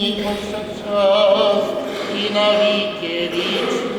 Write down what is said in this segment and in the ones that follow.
nicos et in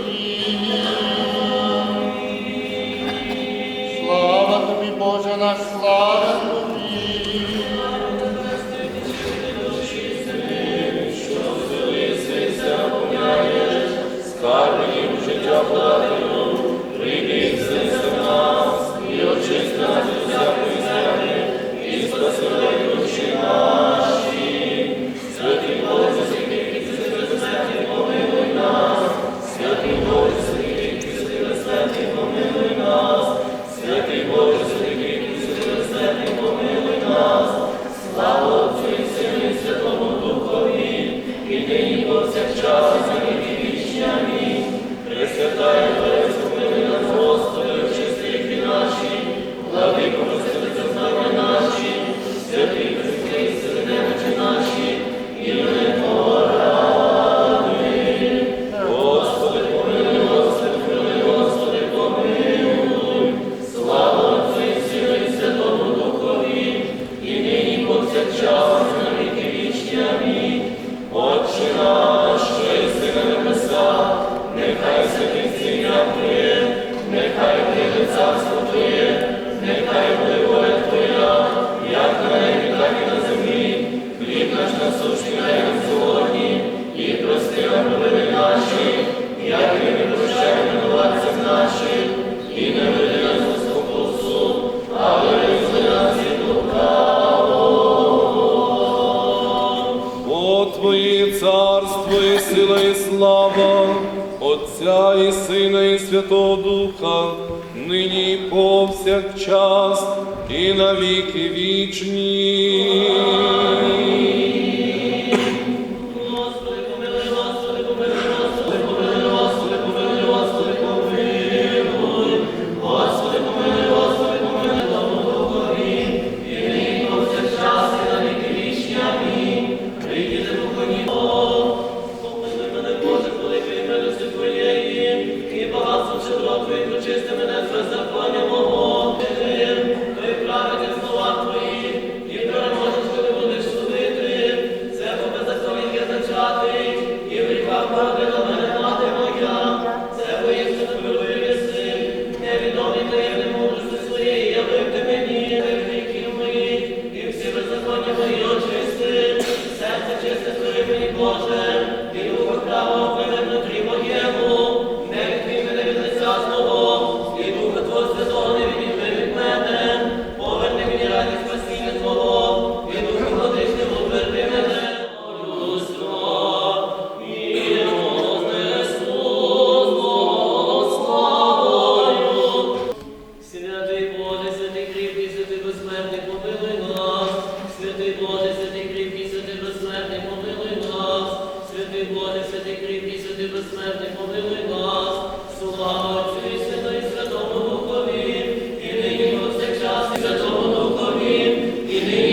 царство, і сила, і слава, Отця і Сина, і Святого Духа, нині і повсякчас, і навіки вічні. Чистими не звезде. кріпкий сюди безсмертний, помилуй нас, слава Отцю і Сину, і Святому Духові, і нині повсякчас, і Святому Духові, і нині.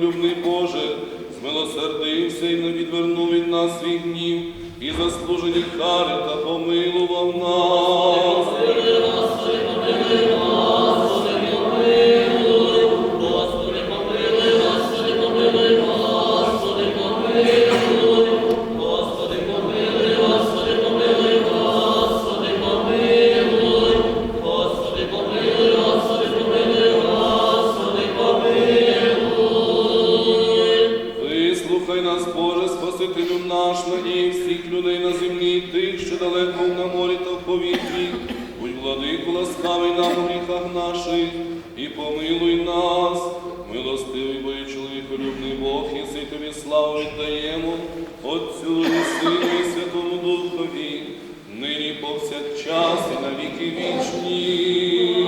Добрий Боже, змилосердився і не відвернув від нас свій гнів, і заслужені кари та помилував нас. Владику нам у гріхах наших, і помилуй нас, милостивий бою чоловіколюбний Бог, єси тобі славу віддаємо, Отцю і Сину і Святому Духові, нині повсякчас і на віки вічні.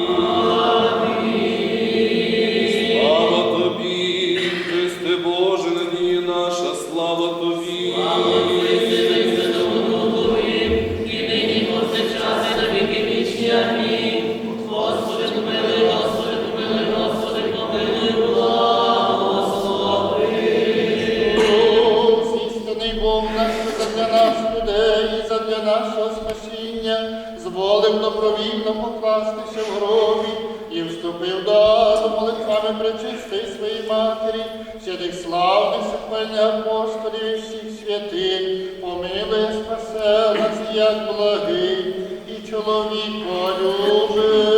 Зволив добровільно покластися в гробі і вступив до аду молитвами причисти своїй матері, святих славних сухвальних апостолів і всіх святих, помилує спасе нас, як благий і чоловіколюбий.